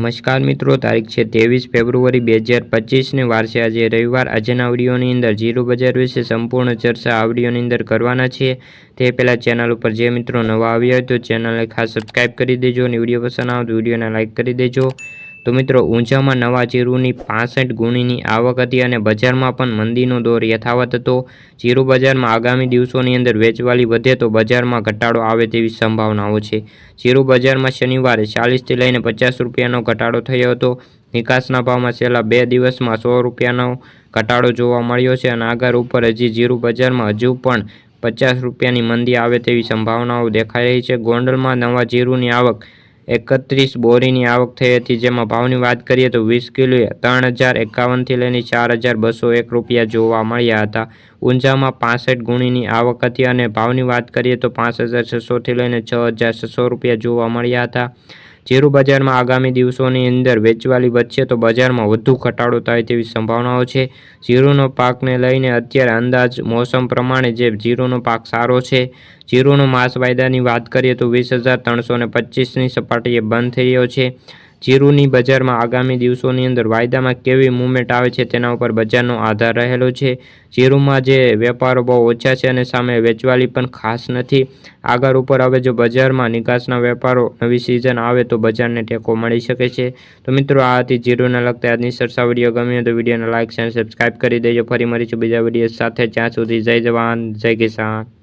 નમસ્કાર મિત્રો, તારીખ છે ત્રેવીસ ફેબ્રુઆરી બે હજાર પચીસને વાર છે. આજે રવિવાર. આજના આવડીઓની અંદર જીરો બજાર વિશે સંપૂર્ણ ચર્ચા આવડીઓની અંદર કરવાના છીએ તે પહેલાં ચેનલ ઉપર જે મિત્રો નવા આવ્યા હોય તો ચેનલને ખાસ સબસ્ક્રાઈબ કરી દેજો અને વીડિયો પસંદ આવે તો વિડીયોને લાઇક કરી દેજો. તો મિત્રો, ઊંઝામાં નવા જીરુની પાસઠ ગુણીની આવક હતી અને બજારમાં પણ મંદીનો દોર યથાવત હતો. જીરું બજારમાં આગામી દિવસોની અંદર વેચવાલી વધે તો બજારમાં ઘટાડો આવે તેવી સંભાવનાઓ છે. જીરું બજારમાં શનિવારે ચાલીસથી લઈને પચાસ રૂપિયાનો ઘટાડો થયો હતો. નિકાસના ભાવમાં છેલ્લા બે દિવસમાં સો રૂપિયાનો ઘટાડો જોવા મળ્યો છે અને આગળ ઉપર હજી જીરું બજારમાં હજુ પણ પચાસ રૂપિયાની મંદી આવે તેવી સંભાવનાઓ દેખાઈ રહી છે. ગોંડલમાં નવા જીરુની આવક એકત્રીસ બોરીની આવક થઈ હતી. જેમાં ભાવની વાત કરીએ તો વીસ કિલોએ ત્રણ હજાર એકાવનથી લઈને ચાર હજાર બસો એક રૂપિયા જોવા મળ્યા હતા. ઊંઝામાં પાસઠ ગુણીની આવક હતી અને ભાવની વાત કરીએ તો પાંચ હજાર છસોથી લઈને છ હજાર છસો રૂપિયા જોવા મળ્યા હતા. જીરું બજારમાં આગામી દિવસોની અંદર વેચવાલી વધશે તો બજારમાં વધુ ઘટાડો થાય તેવી સંભાવનાઓ છે. જીરુનો પાકને લઈને અત્યારે અંદાજ મોસમ પ્રમાણે જે જીરુનો પાક સારો છે. જીરુનો માસ વાયદાની વાત કરીએ તો વીસ હજાર ત્રણસો ને પચીસની સપાટીએ બંધ થઈ રહ્યો છે. જીરુની બજારમાં આગામી દિવસોની અંદર વાયદામાં કેવી મુવમેન્ટ આવે છે તેના ઉપર બજારનો આધાર રહેલો છે. જીરુમાં જે વેપારો બહુ ઓછા છે અને સામે વેચવાલી પણ ખાસ નથી. આગળ ઉપર હવે જો બજારમાં નિકાસના વેપારો નવી સિઝન આવે તો બજારને ટેકો મળી શકે છે. તો મિત્રો, આ હતી જીરુને લગતા આજની સરસા વીડિયો ગમ્યો તો વિડીયોને લાઇક અને સબસ્ક્રાઈબ કરી દેજો. ફરી મળીશું બીજા વીડિયો સાથે. જ્યાં સુધી જય જવાન, જય કિસાન.